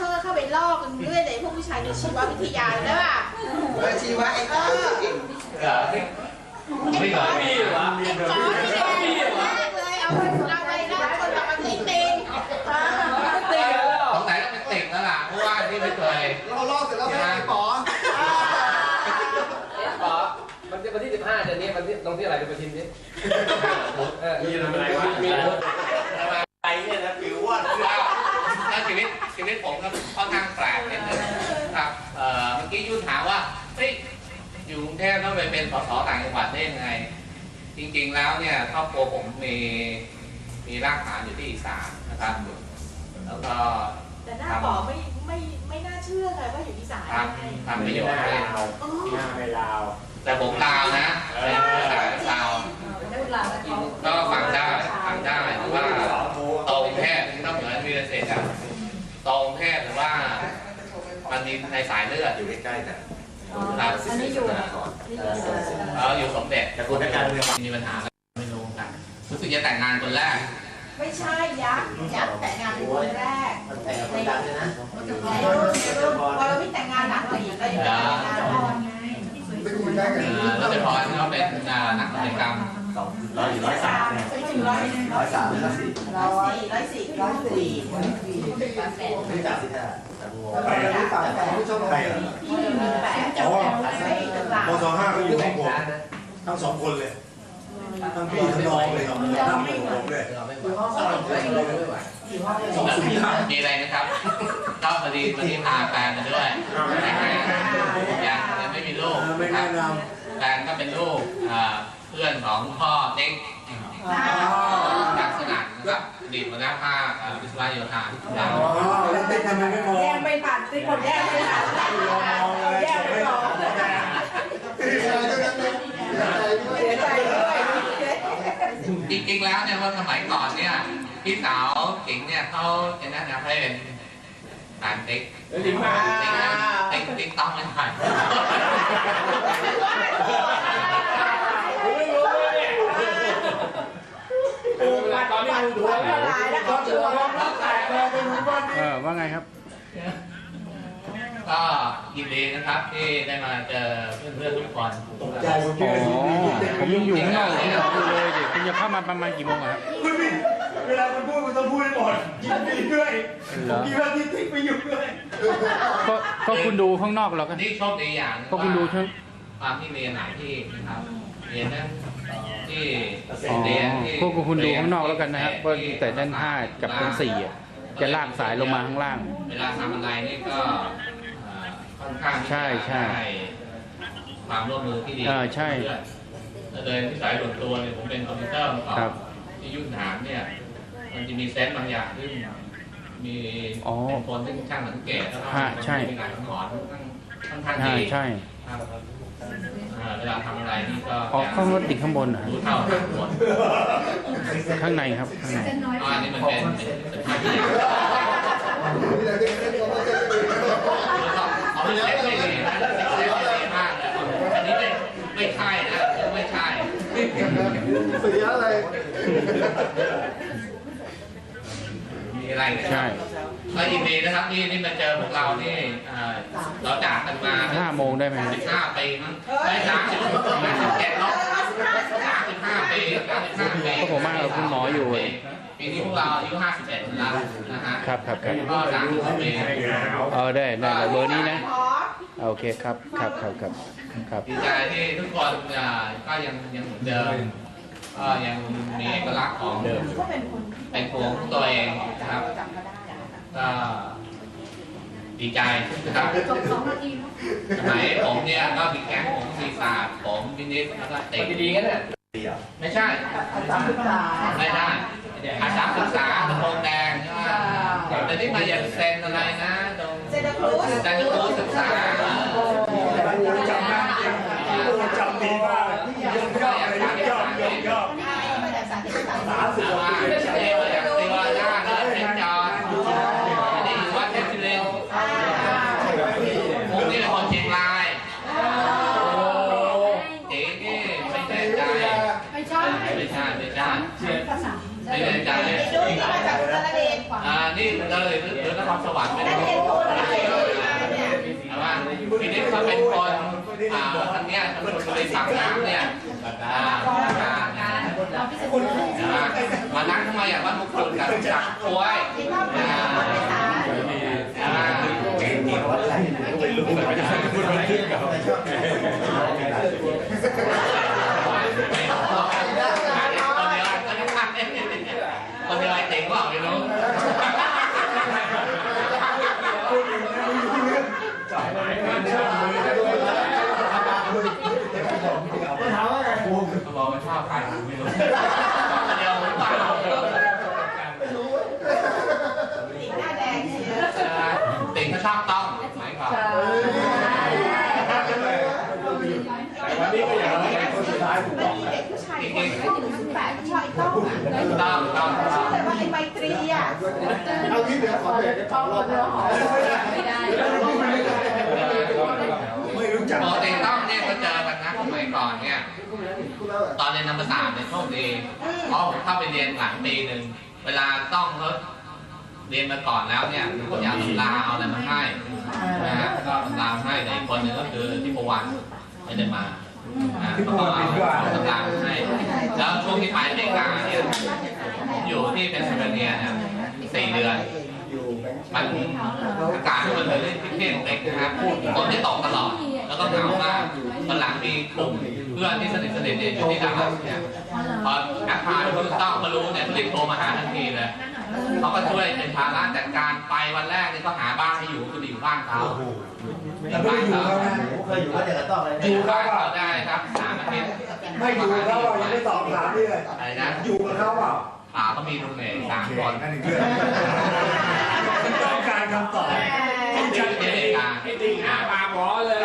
ชอร์เข้าไปลอกกันเรื่อยเลยพวกผู้ชายในชีววิทยาแล้วอะเออชีวะไอ้ขาวเก่งเหรอไม่เคยมีเหรอไอ้ก้อนนี่แหละแรกเลยเอาเอาไปลอกคนเรามาทิ้งเองติดแล้วสงสัยต้องเป็นติ่งแล้วล่ะเพราะว่านี่ไม่เคยเราลอกเสร็จแล้วไม่ให้หมอขอมันจะวันที่15เดือนนี้วันที่ตรงที่อะไรดูประทินนี้เออมีอะไรวะมีอะไรเนี่ยนะผิวว่าแล้วชีวิตชีวิตผมก็ค่อนข้างแปลกนิดนึงครับเอ่อเมื่อกี้ยุ่นถามว่าเฮ้ยอยู่กรุง เทพต้องไปเป็นสสต่างจังหวัดได้ยังไง จริงๆแล้วเนี่ยครอบครัวผมมีมีรากฐานอยู่ที่อีสานนะครับ แล้วก็แต่หน้าป๋อไม่ไม่ไม่น่าเชื่อเลยว่าอยู่ที่สายทำทำประโยชน์ให้อ๋อหน้าไม่ลาว แต่ผมลาวนะเป็นภาษาลาวก็ฟังได้ฟังได้หรือว่าโตกรุงเทพต้องเหมือนวีรเศรษฐ์อะโตกรุงเทพหรือว่ามันมีในสายเลือดอยู่ใกล้ๆกันครับอันนี้อยู่ เราอยู่สมเด็จแต่คนนักการเมืองมีปัญหากันไม่รู้กันรู้สึกจะแต่งงานคนแรก ไม่ใช่ยักษ์ยักษ์แต่งงานเป็นคนแรกมันแต่งกับคนดังเลยนะในรุ่นในรุ่นพอเราไม่แต่งงานหลังหลีก็ยังแต่งงานก่อนไงไม่คุยได้กันอ่าแล้วเป็นพรเขาเป็นอ่านักกิจกรรมสองร้อยอยู่ร้อยสามเนี่ยไม่ถึงร้อยร้อยสามร้อยสี่ร้อยสี่ร้อยสี่ร้อยสี่ไม่จับสิท่าแต่งงไป แล้วฝาแฟนผู้ชมใครเหรอที่มีแปดจบไม่ถึงหลังมสห้าก็อยู่ของผมทั้งสองคนเลยทั้งพี่ทั้งน้องเลยครับนั่งผมเลยเราไม่ไหวสองศูนย์ห้ามีอะไรนะครับก็พอดีวันนี้พาแฟนมาด้วยแต่งงานยังยังไม่มีลูกไม่นะคแนะรับแฟนก็เป็นลูกเพื่อนของพ่อเด็กลักษณะ นะครับอดีตหัวหน้าภาคอ่าวิศวะโยธาที่จุฬาำอ๋อแล้วเต้นทำไมไม่มองแยกไม่ทันที่คนแยกไม่ทันแยกไม่ออกเสียใจด้วยจริงๆแล้วเนี่ยว่าสมัยก่อนเนี่ยพี่สาวจิงเนี่ยเขาจะแนะนำให้เป็นการติ๊กลิงมาติ๊กนติ๊กติ๊กต้องไม่ผ่าน ไม่รู้เลยเนี่ยเวลาตอนนี้ดูดูแล้ว ตายแล้วก็เชื่อว่า เออว่า ไงครับ ก็ยินดีนะครับที่ได้มาเจอเพื่อนๆทุกคนตกใจผมคิดอ๋อว่าอยู่ผมยังอยู่ข้างนอกผมบอกอยู่เลยเด็กคุณจะเข้ามาประมาณกี่โมงอะครับ คุณพี่เวลาคุณพูดคุณต้องพูดให้หมดยินดีด้วยผมคิดว่าที่ติ๊กไปอยู่ด้วยก็ก็คุณดูข้างนอกเราก็นี่โชคดีอย่างก็คุณดูทั้ง ความที่เรียนหลายที่นะครับเรียนทั้งที่อ๋อเรียนที่พวกคุณดูข้างนอกแล้วกันนะครับเพราะแต่ด้านห้ากับด้านสี่อะ จะลากสายลงมาข้างล่าง เวลาทำอะไรนี่ก็เอ่อค่อนข้างที่จะใช่ใช่ ได้ความร่วมมือที่ดีเออใช่แล้วโดยที่สายส่วนตัวเนี่ยผมเป็นคอมพิวเตอร์มาก่อนครับ ที่ยุ่งถามเนี่ย มันจะมีเซนส์บางอย่างซึ่งมีอ๋อเป็นคนที่ช่างสังเกตแล้วก็ฮะใช่ มีการสอนค่อนข้างใช่ดีใช่ ครับ เอ่อเวลาทำอะไรนี่ก็อ๋อข้างรถติดข้างบนเหรอรู้เท่าทันหมดข้างในครับข้างในอ๋ออันนี้มันเป็นเป็นภาพที่เขาเป็นเซ็ตไม่ดีนะเซ็ตไม่ดีมากเลยอันนี้ไม่ไม่ใช่นะไม่ใช่เสียอะไรมีอะไรนะคใช่รับ ก็ยินดีนะครับที่นี่มาเจอพวกเรานี่เอ่อเราจากกันมาห้าโมงได้ไหมสิบห้าปีมั้งไม่สามสิบสามสิบเจ็ดเนาะสามสิบห้าปีสามสิบห้าปีก็ผมมากับคุณหมออยู่ปีนี้พวกเราอายุห้าสิบเอ็ดแล้วนะฮะครับครับครับก็สามสิบปีเออได้ได้ได้เบอร์นี้นะขอโอเคครับครับครับครับครับดีใจที่ทุกคนอ่าก็ยังยังเหมือนเดิมก็ยังมีเอกลักษณ์ของก็เป็นคนเป็นตัวของตัวเองนะครับจำก็ได้อะก็ ดีใจนะครับสมัยผมเนี่ยก็มีแก๊งผมมีศาสตร์ผมวินิจแล้วก็เตะดีๆกันเนี่ยไม่ใช่จำศึกษาไม่ได้อาสาศึกษากระโปรงแดงใช่ไหมแต่นี่มาอย่างเซนอะไรนะตรงเซนต์ครูสจันทร์โคศึกษาจำได้จำดีมากยกย่องเลยยกย่องยกย่อง ใช่มาจากสาธิตศาสตร์ สามสิบกว่า ว่า ปี เทวจากเทวดาเลยเซนจอนอันนี้อยู่วัดเทพศิรินทร์ อ่า ผมนี่เป็นคนเชียงรายเจ๊นี่ไม่แน่ใจ ไม่ใช่ไม่ใช่ไม่ใช่ไม่แน่ใจไอ้ดูนี่มาจากอุตรดิตถ์อ่า นี่เลยหรือหรือนครรสวรรค์เป็นนั่นคนเรียนโทนะเรียนะเนี่ยแต่ว่าทีนี้เขาเป็นคนอ่าคนเนี้ยเป็นคนบริษัทน้ำเนี่ยอ่ามานั่งทำไมอย่างว่ามุกจุนกับจักรกล้วยที่ชอบเป็นคนในศาลอ่าเก่งจริงวัดอะไรไม่รู้เหมือนกันพูดไม่ขึ้นกับไม่ชอบ คนเดียวไอ้เจ๋งว่าไม่รู้ ปัญหาว่าไง เขาบอกมันชอบใครไม่รู้คนเดียวหรือเปล่า สีหน้าแดงเชียว ติ่งเขาชอบต้องหมายความ วันนี้ก็อย่างนั้นคนสุดท้ายถูก มัน บอก มีเด็กผู้ชายคนนึงอายุแปดชอบไอ้ต้องอะ ต้องต้อง ชื่ออะไรว่าไอ้ไมตรีอะ เอาที่เดี๋ยวขอเบรกขอรอบไม่ได้ไม่รู้จักปกติต้องเนี่ยเขาเจอกันนะสมัยก่อนเนี่ย ตอนเรียนธรรมศาสตร์เนี่ยโชคดีเพราะผมเข้าไปเรียนหลังปีหนึ่งเวลาต้องเขาเรียนมาก่อนแล้วเนี่ยเขาอยากตำราเอาอะไรมาให้นะฮะก็ตำราให้แต่อีกคนหนึ่งก็คือที่ประวันไม่ได้มาอ่าก็เอาเอาตามให้แล้วช่วงที่ไปอเมริกาเนี่ยผมอยู่ที่เพนซิลเวเนียเนี่ยสี่เดือน มันอากาศมันเลยที่เที่ยงเล็กนะครับฝนที่ตกตลอด แล้วก็หนาวมากตอนหลังมีกลุ่มเพื่อนที่สนิทสนิทเนี่ยอยู่ที่ดังลัสเนี่ยพอแอปพลายเขาต้องมารู้เนี่ยรีบโทรมาหาทันทีเลยเขาก็ช่วยเป็นภาระจัดการไปวันแรกเนี่ยก็หาบ้านให้อยู่คืออยู่บ้านเขาแต่ไม่ได้อยู่เขานะผมเคยอยู่วัดเดียวกับต้องเลยอยู่บ้านเขาได้ครับสามอาทิตย์ไม่อยู่เขาอะยังไม่ตอบถามนี่เลยอะไรนะอยู่กับเขาเปล่า ป่าก็มีรูมเมทสามคนนั่นเองเพื่อนต้องการคำตอบที่อเมริกาพี่ติงหาปลาหมอเลย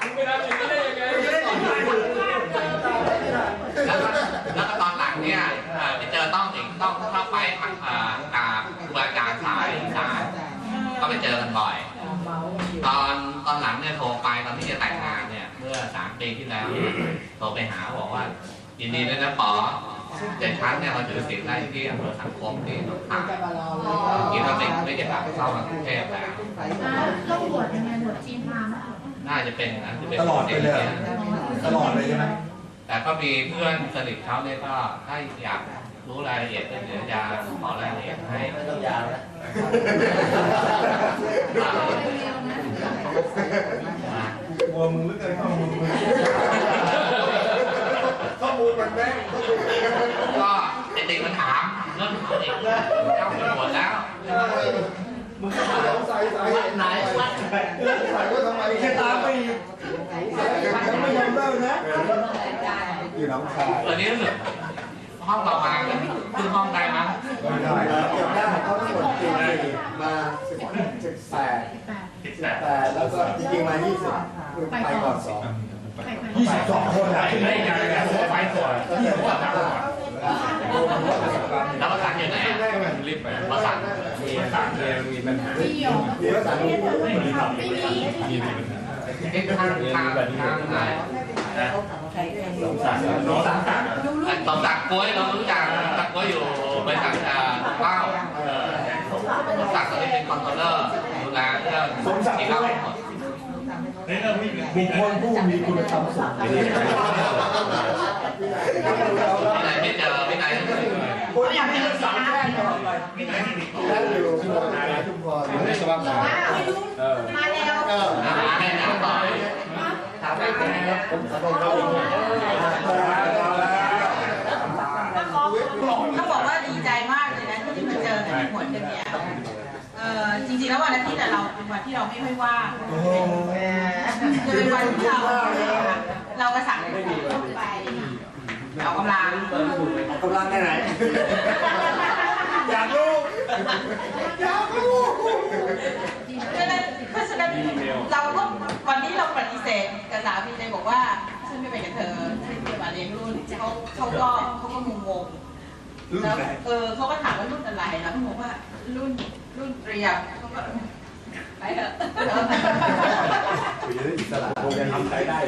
คุณไปทำอย่างนี้ได้ยังไง แล้วก็แล้วก็ตอนหลังเนี่ยเอ่อไปเจอต้องอีกต้องเข้าไปเอ่อกราบครูบาอาจารย์สายสายก็ไปเจอกันบ่อย ตอนตอนหลังเนี่ยโทรไปตอนที่จะแต่งงานเนี่ยเมื่อสามปีที่แล้วเนี่ยโทรไปหาบอกว่ายินดีด้วยนะป๋อเจ็ดชั้นเนี่ยเราถือสิทธิ์ได้ที่อำเภอสังคมที่หนองคายคิดว่าไม่ไม่จะกลับเข้ามากรุงเทพแล้วต้องบวชยังไงบวชจีนพราหมณ์อะน่าจะเป็นอย่างนั้นที่เป็นตลอดไปเลยนี่ตลอดเลยใช่ไหมแต่ก็มีเพื่อนสนิทเขาเนี่ยก็ถ้าอยากรู้รายละเอียดก็เดี๋ยวจะขอรายละเอียดให้ไม่ต้องยาวนะ กลัวมึงเหลือเกินข้อมูลมึงข้อมูลมันแม่งข้อมูลก็เด็กๆมันถามเรื่องของเด็กเข้าไปหมดแล้วมึงก็สงสัยสาเหตุไหนวัดใส่ว่าทำไมแค่ตามไปอีกยังไม่ยอมเลิกนะอยู่น้องชายวันนี้รู้สึกห้องเรามาคือห้องได้มั้งไม่ได้เก็บได้เขาทั้งหมดสี่มาสิบสิบแปด สิบแปดแล้วก็จริงๆมายี่สิบไปก่อนสองไปไปยี่สิบสองคนอะไม่ได้ยังไงผมไปก่อนแล้วเดี๋ยวว่าทำก่อนแล้วประสานอยู่ไหนอะประสานที่หยงเดี๋ยวสารไม่มีที่ทางทางทางไหนสงสารน้องสามสามไอ้ตอนตักกล้วยเรารู้จักตักกล้วยอยู่บริษัทเอ่อเป้าสมศักดิ์ต อนเป็นคอนโทรเลอร์ดูแลเรื่องที่เข้าหมดบุคคลผู้มีคุณธรรมสูงวินัยไม่เจอวินัยคนอยากให้สามแค่ก่อนแล้วอยู่ชุมพรชุมพรไม่รู้มาแล้วเอออาหารให้น้ำต่อถามไม่เป็นครับผมขอโทษครับต้องบอกว่าดีใจมากเลยนะที่มาเจอกันหัวกันเนี่ย เออจริงๆแล้ววันอาทิตย์แต่เราเป็นวันที่เราไม่ค่อยว่างโอ้โหแม่จะเป็นวันที่เราเรากระสังไปออกกำลังกำลังแค่ไหน อยากรู้อยากรู้เพราะฉะนั้นเพราะฉะนั้นเราก็วันนี้เราปฏิเสธกับสามีเลยบอกว่าฉันไม่ไปกับเธอฉันจะมาเลี้ยงรุ่นเขาเขาก็เขาก็งง งๆแล้วเออเขาก็ถามว่ารุ่นอะไรแล้วเขาบอกว่ารุ่นรุ่นเตรียมเขาก็ไปเถอะอิสระคงจะทำใจได้